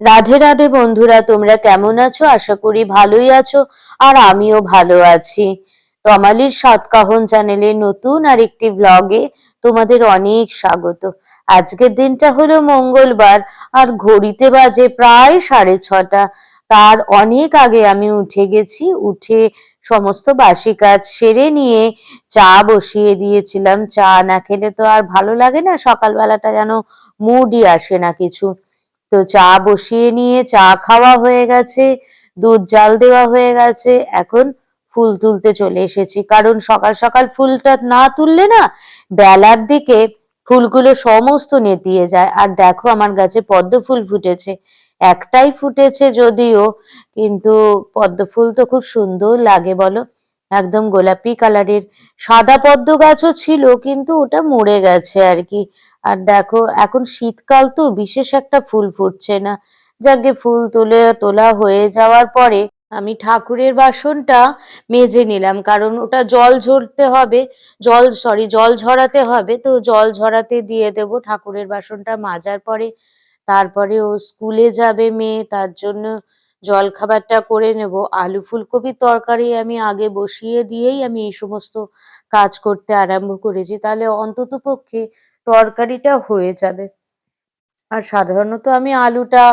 রাধে রাধে বন্ধুরা, তোমরা কেমন আছো? আশা করি ভালোই আছো আর আমিও ভালো আছি। তমালির সাতকাহন চ্যানেলের নতুন আর একটি ব্লগে তোমাদের অনেক স্বাগত। আজকের দিনটা হলো মঙ্গলবার আর ঘড়িতে বাজে প্রায় সাড়ে ছটা। তার অনেক আগে আমি উঠে গেছি, উঠে সমস্ত বাসি কাজ সেরে নিয়ে চা বসিয়ে দিয়েছিলাম। চা না খেলে তো আর ভালো লাগে না, সকালবেলাটা যেন মুডই আসে না কিছু। তো চা বসিয়ে নিয়ে চা খাওয়া হয়ে গেছে, দুধ জাল দেওয়া হয়ে গেছে, এখন ফুল তুলতে চলে এসেছি। কারণ সকাল সকাল ফুলটা না তুললে না বেলার দিকে ফুলগুলো সমস্ত নেতিয়ে যায়। আর দেখো আমার গাছে পদ্ম ফুল ফুটেছে। একটাই ফুটেছে যদিও, কিন্তু পদ্ম ফুল তো খুব সুন্দর লাগে বলো। একদম গোলাপি কালারের। সাদা পদ্ম গাছও ছিল, কিন্তু ওটা মরে গেছে আর কি। আর দেখো, এখন শীতকাল তো বিশেষ একটা ফুল ফুটছে না। যাকে ফুল তুলে, তোলা হয়ে যাওয়ার পরে আমি ঠাকুরের বাসনটা মেজে নিলাম, কারণ ওটা জল ঝরতে হবে, জল সরি জল ঝরাতে হবে, তো জল ঝরাতে দিয়ে দেব ঠাকুরের বাসনটা মাজার পরে। তারপরে ও স্কুলে যাবে মেয়ে, তার জন্য জল খাবারটা করে নেব। আলু ফুলকপির তরকারি আমি আগে বসিয়ে দিয়েই আমি এই সমস্ত কাজ করতে আরম্ভ করেছি। তাহলে অন্তত পক্ষে তরকারিটা হয়ে যাবে। আর সাধারণত আমি আলুটা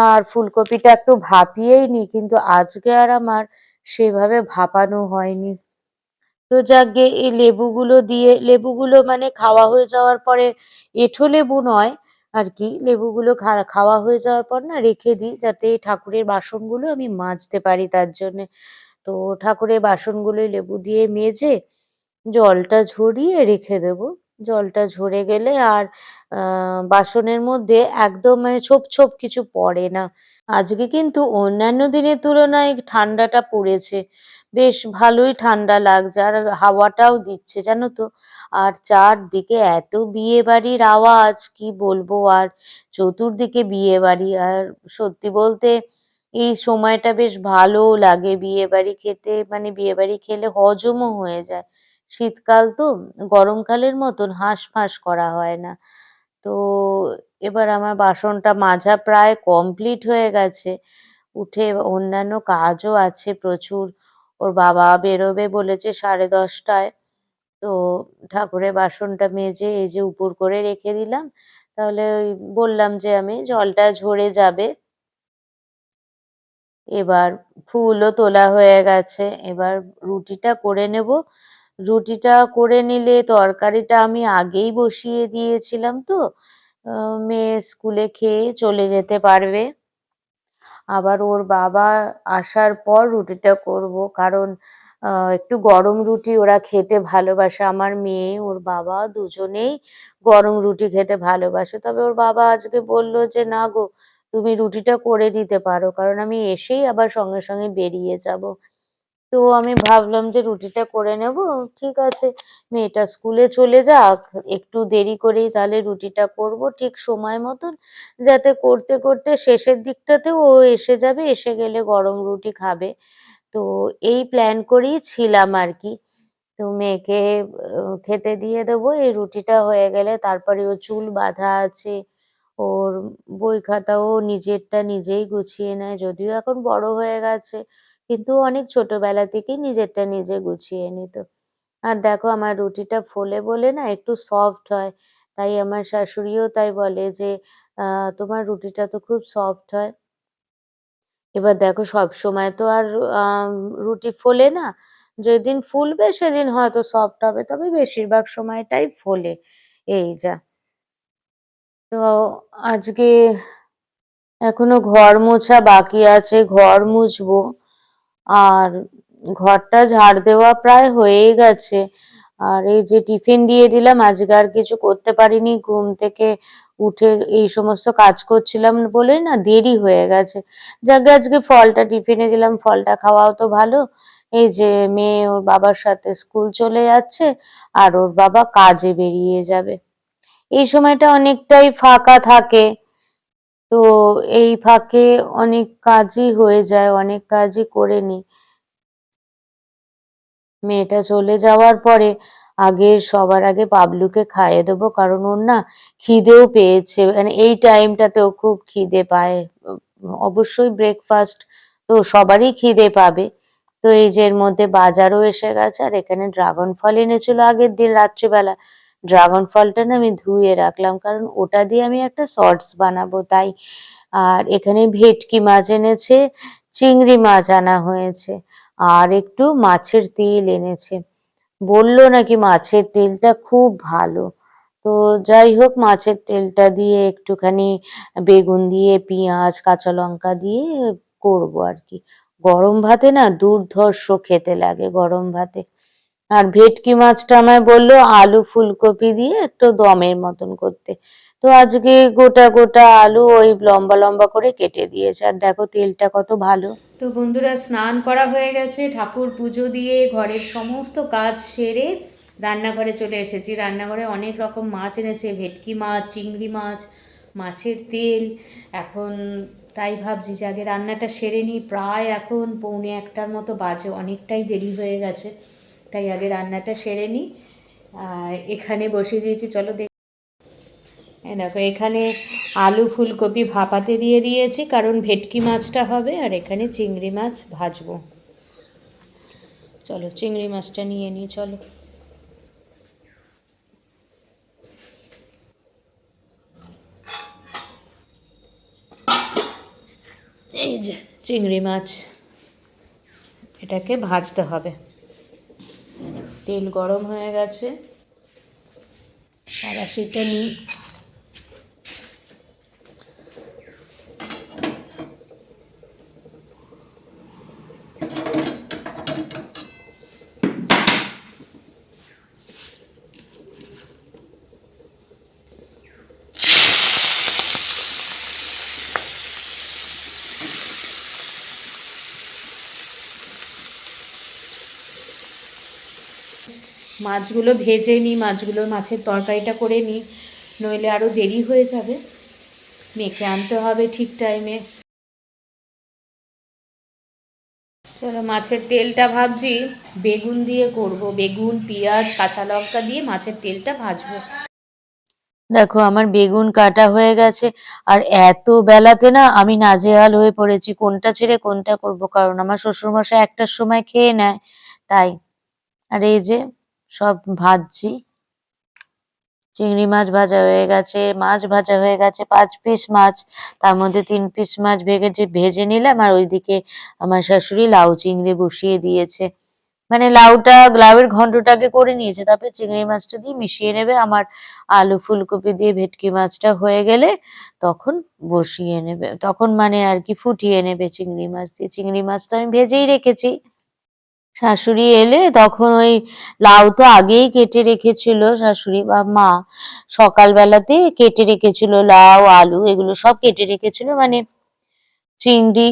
আর ফুলকপিটা একটু ভাপিয়েই নিই, কিন্তু আজকে আর আমার সেভাবে ভাপানো হয়নি। তো যাকগে এই লেবুগুলো দিয়ে, লেবুগুলো মানে খাওয়া হয়ে যাওয়ার পরে এঁঠো লেবু নয় আর কি, লেবুগুলো খাওয়া হয়ে যাওয়ার পর না রেখে দিই যাতে ঠাকুরের বাসনগুলো আমি মাজতে পারি তার জন্যে। তো ঠাকুরের বাসনগুলো লেবু দিয়ে মেজে জলটা ঝরিয়ে রেখে দেবো। জলটা ঝরে গেলে আর বাসনের মধ্যে একদম মানে ছোপ ছোপ কিছু পড়ে না। আজকে কিন্তু অন্যান্য দিনের তুলনায় ঠান্ডাটা পড়েছে। বেশ ভালোই ঠান্ডা লাগছে আর হাওয়াটাও দিচ্ছে, জানো তো। আর চারদিকে এত বিয়ে বাড়ির আওয়াজ, কি বলব আর, চতুর্দিকে বিয়ে বাড়ি আর সত্যি বলতে এই সময়টা বেশ ভালো লাগে বিয়ে বাড়ি খেতে মানে বিয়ে বাড়ি খেলে হজমও হয়ে যায়। শীতকাল তো গরমকালের মতন হাঁসফাঁস করা হয় না। তো এবার আমার বাসনটা মাজা প্রায় কমপ্লিট হয়ে গেছে। উঠে অন্যান্য কাজও আছে প্রচুর। ওর বাবা বেরোবে বলেছে সাড়ে দশটায়। তো ঠাকুরের বাসনটা মেজে এই যে উপর করে রেখে দিলাম। তাহলে ওই বললাম যে আমি জলটা ঝরে যাবে। এবার ফুলও তোলা হয়ে গেছে। এবার রুটিটা করে নেব। রুটিটা করে নিলে তরকারিটা আমি আগেই বসিয়ে দিয়েছিলাম তো মেয়ে স্কুলে খেয়ে চলে যেতে পারবে। আবার ওর বাবা আসার পর রুটিটা করব কারণ একটু গরম রুটি ওরা খেতে ভালোবাসে। আমার মেয়ে, ওর বাবা দুজনেই গরম রুটি খেতে ভালোবাসে। তবে ওর বাবা আজকে বলল যে, না গো, তুমি রুটিটা করে দিতে পারো। কারণ আমি এসেই আবার সঙ্গে সঙ্গে বেরিয়ে যাব। তো আমি ভাবলাম যে রুটিটা করে নেব, ঠিক আছে। মেয়েটা স্কুলে চলে যাক, একটু দেরি করেই তাহলে রুটিটা করব ঠিক সময় মতন, যাতে করতে করতে শেষের দিকটাতে ও এসে যাবে, এসে গেলে গরম রুটি খাবে। তো এই প্ল্যান করেই ছিলাম আর কি। তো মেয়েকে খেতে দিয়ে দেবো, এই রুটিটা হয়ে গেলে তারপরে ও চুল বাঁধা আছে, ওর বই খাতাও নিজেরটা নিজেই গুছিয়ে নেয়, যদিও এখন বড় হয়ে গেছে। কিন্তু অনেক ছোটবেলা থেকেই নিজেরটা নিজে গুছিয়ে নিত। আর দেখো আমার রুটিটা ফোলে বলে না একটু সফট হয়। তাই আমার শাশুড়িও তাই বলে যে তোমার রুটিটা তো খুব সফট হয়। এবার দেখো সব সময় তো আর রুটি ফোলে না। যেদিন ফুলবে সেদিন হয়তো সফট হবে, তবে বেশিরভাগ সময়টাই ফোলে। এই যা। তো আজকে এখনও ঘর মোছা বাকি আছে, ঘর মুছবো। আর ঘরটা ঝাড় দেওয়া প্রায় হয়েই গেছে। আর এই যে টিফিন দিয়ে দিলাম, আজকে আর কিছু করতে পারিনি, ঘুম থেকে উঠে এই সমস্ত কাজ করছিলাম বলে না দেরি হয়ে গেছে। যাকে আজকে ফলটা টিফিনে দিলাম, ফলটা খাওয়াও তো ভালো। এই যে মেয়ে ওর বাবার সাথে স্কুল চলে যাচ্ছে আর ওর বাবা কাজে বেরিয়ে যাবে। এই সময়টা অনেকটাই ফাঁকা থাকে। তো এই ফাঁকে অনেক কাজই হয়ে যায়, অনেক কাজই করে নিই। মেয়েটা চলে যাওয়ার পরে আগে সবার আগে পাবলুকে খাইয়ে দেবো, কারণ ওর না খিদেও পেয়েছে। মানে এই টাইমটাতেও খুব খিদে পায়। অবশ্যই ব্রেকফাস্ট তো সবারই খিদে পাবে। তো এই যে এর মধ্যে বাজারও এসে গেছে, আর এখানে ড্রাগন ফল এনেছিল আগের দিন রাত্রিবেলা। ড্রাগন ফলটা না আমি ধুয়ে রাখলাম, কারণ ওটা দিয়ে আমি একটা সর্টস বানাবো, তাই। আর এখানে ভেটকি মাছ এনেছে, চিংড়ি মাছ আনা হয়েছে, আর একটু মাছের তেল এনেছে। বলল নাকি মাছের তেলটা খুব ভালো। তো যাই হোক, মাছের তেলটা দিয়ে একটুখানি বেগুন দিয়ে, পেঁয়াজ, কাঁচা লঙ্কা দিয়ে করব আর কি। গরম ভাতে না দুর্ধর্ষ খেতে লাগে, গরম ভাতে। আর ভেটকি মাছটা আমায় বলল আলু ফুলকপি দিয়ে একটু দমের মতন করতে। তো আজকে গোটা গোটা আলু ওই লম্বা লম্বা করে কেটে দিয়েছে। আর দেখো তেলটা কত ভালো। তো বন্ধুরা স্নান করা হয়ে গেছে, ঠাকুর পুজো দিয়ে ঘরের সমস্ত কাজ সেরে রান্নাঘরে চলে এসেছি। রান্নাঘরে অনেক রকম মাছ এনেছে, ভেটকি মাছ, চিংড়ি মাছ, মাছের তেল। এখন তাই ভাবছি যে আগে রান্নাটা সেরে নিই প্রায় এখন পৌনে একটার মতো বাজে, অনেকটাই দেরি হয়ে গেছে। তাই আগে রান্নাটা সেরে নিই আর এখানে বসিয়ে দিয়েছি, চলো দেখ দেখো, এখানে আলু ফুলকপি ভাপাতে দিয়ে দিয়েছি, কারণ ভেটকি মাছটা হবে, আর এখানে চিংড়ি মাছ ভাজবো। চলো, চিংড়ি মাছটা নিয়ে নিই চলো। এই যে, চিংড়ি মাছ, এটাকে ভাজতে হবে। তেল গরম হয়ে গেছে। কড়াশিটা নিই। মাছগুলো ভেজে নিই, মাছগুলো মাছের তরকারিটা করে নিই, নইলে আরও দেরি হয়ে যাবে। মেখে আনতে হবে ঠিক টাইমে চলো, মাছের তেলটা ভাবছি বেগুন দিয়ে করব। বেগুন, পেঁয়াজ, কাঁচা লঙ্কা দিয়ে মাছের তেলটা ভাজবো। দেখো, আমার বেগুন কাটা হয়ে গেছে। আর এত বেলাতে না আমি নাজেহাল হয়ে পড়েছি, কোনটা ছেড়ে কোনটা করব? কারণ আমার শ্বশুরমশাই একটার সময় খেয়ে নেয়, তাই। আর এই যে সব ভাজছি। চিংড়ি মাছ ভাজা হয়ে গেছে, মাছ ভাজা হয়ে গেছে, পাঁচ পিস মাছ। তার মধ্যে তিন পিস মাছ ভেজে ভেজে নিলাম আর ওইদিকে আমার শাশুড়ি লাউ চিংড়ি বসিয়ে দিয়েছে। মানে লাউটা, লাউয়ের ঘন্টটাকে করে নিয়েছে, তারপরে চিংড়ি মাছটা দিয়ে মিশিয়ে নেবে। আমার আলু ফুলকপি দিয়ে ভেটকি মাছটা হয়ে গেলে তখন বসিয়ে নেবে, তখন মানে আর কি ফুটিয়ে নেবে চিংড়ি মাছ দিয়ে। চিংড়ি মাছটা আমি ভেজেই রেখেছি। শাশুড়ি এলে তখন ওই লাউ তো আগেই কেটে রেখেছিল শাশুড়ি বা মা। সকালবেলাতে কেটে রেখেছিল লাউ, আলু, এগুলো সব কেটে রেখেছিল। মানে চিংড়ি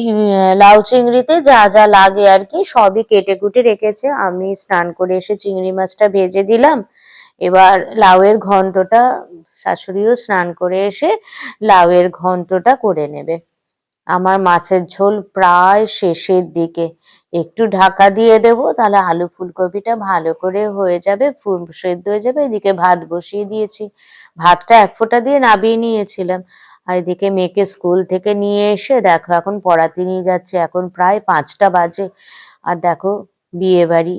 লাউ চিংড়িতে যা যা লাগে আর কি সবই কেটে কুটে রেখেছে। আমি স্নান করে এসে চিংড়ি মাছটা ভেজে দিলাম। এবার লাউয়ের ঘন্টটা শাশুড়িও স্নান করে এসে লাউয়ের ঘন্টটা করে নেবে। আমার মাছের ঝোল প্রায় শেষের দিকে। একটু ঢাকা দিয়ে দেব, তাহলে আলু ফুলকপিটা ভালো করে হয়ে যাবে, ফুল সেদ্ধ হয়ে যাবে। এদিকে ভাত বসিয়ে দিয়েছি। ভাতটা এক ফোঁটা দিয়ে নামিয়ে নিয়েছিলাম। আর এদিকে মেয়েকে স্কুল থেকে নিয়ে এসে দেখো, এখন পড়াতে নিয়ে যাচ্ছে। এখন প্রায় পাঁচটা বাজে। আর দেখো বিয়ে বাড়ি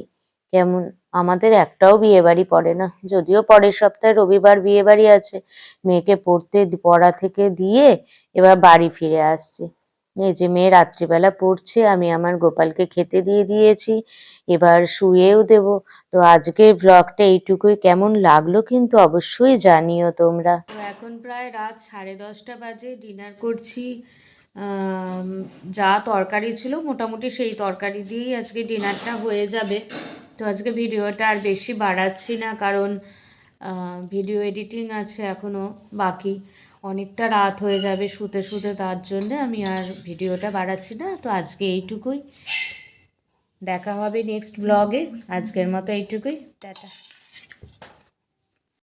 কেমন? আমাদের একটাও বিয়ে বাড়ি পড়ে না। যদিও পরের সপ্তাহে রবিবার বিয়ে বাড়ি আছে। মেয়েকে পড়তে পড়া থেকে দিয়ে এবার বাড়ি ফিরে আসছে। এই যে মেয়ে রাত্রিবেলা পড়ছে, আমি আমার গোপালকে খেতে দিয়ে দিয়েছি, এবার শুয়েও দেব। তো আজকের ব্লগটা এইটুকুই। কেমন লাগল কিন্তু অবশ্যই জানিও তোমরা। এখন প্রায় রাত সাড়ে দশটা বাজে ডিনার করছি। যা তরকারি ছিল, মোটামুটি সেই তরকারি দিয়েই আজকে ডিনারটা হয়ে যাবে। তো আজকে ভিডিওটা আর বেশি বাড়াচ্ছি না, কারণ ভিডিও এডিটিং আছে এখনও বাকি। অনেকটা রাত হয়ে যাবে শুতে শুতে, তার জন্যে আমি আর ভিডিওটা বাড়াচ্ছি না। তো আজকে এইটুকুই। দেখা হবে নেক্সট ব্লগে আজকের মতো এইটুকুই। টাটা।